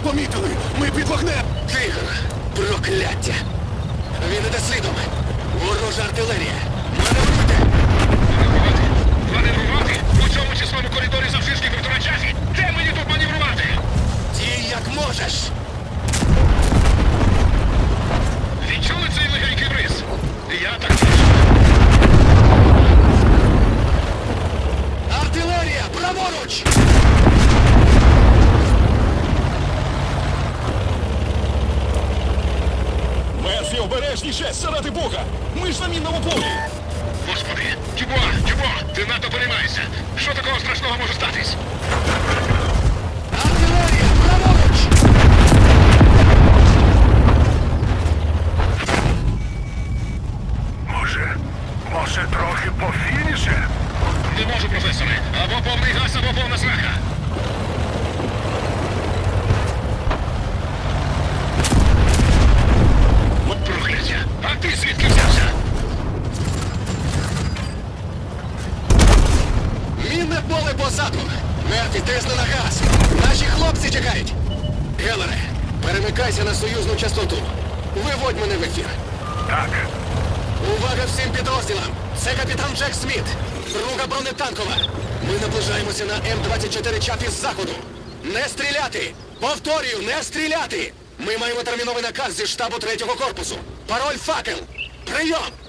помітили! Ми під вогнем! Тигр! Прокляття! Обережніше, заради Бога! Ми ж на мінному полі! Господи, Дюбуа, Дюбуа, ти надто переймаєшся. Що такого страшного може статись? Артилерія! Праворуч! Може, може трохи повільніше? Не можу, професоре. Або повний газ, або повна срака. Мінне поле позаду! Мерфі, тисни на газ! Наші хлопці чекають! Гелере, перемикайся на союзну частоту. Виводь мене в ефір. Так, Увага всім підрозділам! Це капітан Джек Сміт, друга бронетанкова. Ми наближаємося на М-24 чат із заходу. Не стріляти! Повторюю, не стріляти! Ми маємо терміновий наказ зі штабу третього корпусу. Пароль факел. Прийом!